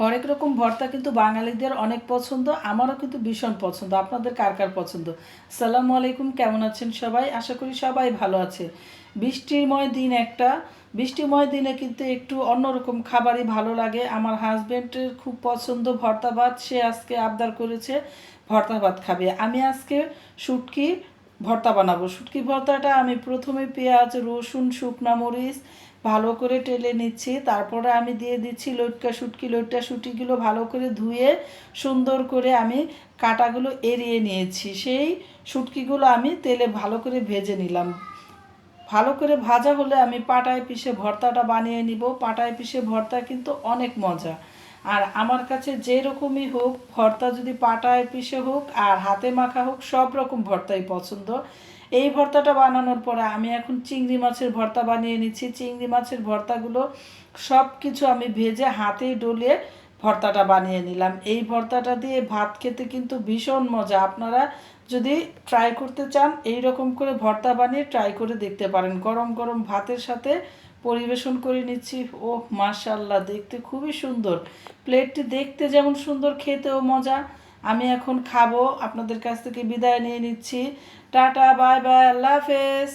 হরেক রকম ভর্তা কিন্তু বাঙালিদের অনেক পছন্দ, আমারও কিন্তু ভীষণ পছন্দ। আপনাদের কার কার পছন্দ? সালামু আলাইকুম, কেমন আছেন সবাই? আশা করি সবাই ভালো আছে বৃষ্টিময় দিন একটা। বৃষ্টিময় দিনে কিন্তু একটু অন্যরকম খাবারই ভালো লাগে। আমার হাজব্যান্ডের খুব পছন্দ ভর্তা ভাত। সে আজকে আবদার করেছে ভর্তা ভাত খাবে। আমি আজকে শুটকি ভর্তা বানাবো। শুটকি ভর্তাটা আমি প্রথমে পেঁয়াজ, রসুন, শুকনা মরিচ ভালো করে টেলে নিচ্ছি। তারপরে আমি দিয়ে দিচ্ছি লটকা শুটকি। লটকা শুটকিগুলো ভালো করে ধুয়ে সুন্দর করে আমি কাটাগুলো এড়িয়ে নিয়েছি। সেই শুটকিগুলো আমি তেলে ভালো করে ভেজে নিলাম। ভালো করে ভাজা হলে আমি পাটায় পিষে ভর্তাটা বানিয়ে নিব। পাটায় পিষে ভর্তা কিন্তু অনেক মজা। আর আমার কাছে যে রকমই হোক, ভর্তা যদি পাটায় পিষে হোক আর হাতে মাখা হোক, সব রকম ভর্তাই পছন্দ। এই ভর্তাটা বানানোর পরে আমি এখন চিংড়ি মাছের ভর্তা বানিয়ে নিচ্ছি। চিংড়ি মাছের ভর্তাগুলো সব কিছু আমি ভেজে হাতেই ডলিয়ে ভর্তাটা বানিয়ে নিলাম। এই ভর্তাটা দিয়ে ভাত খেতে কিন্তু ভীষণ মজা। আপনারা যদি ট্রাই করতে চান এই রকম করে ভর্তা বানিয়ে ট্রাই করে দেখতে পারেন। গরম গরম ভাতের সাথে পরিবেশন করে নিচ্ছি। ও মাশাল্লাহ দেখতে খুবই সুন্দর। প্লেটটি দেখতে যেমন সুন্দর, খেতেও মজা। আমি এখন খাব, আপনাদের কাছ থেকে বিদায় নিয়ে নিচ্ছি। টাটা, বাই বাই, আল্লাহ হাফেজ।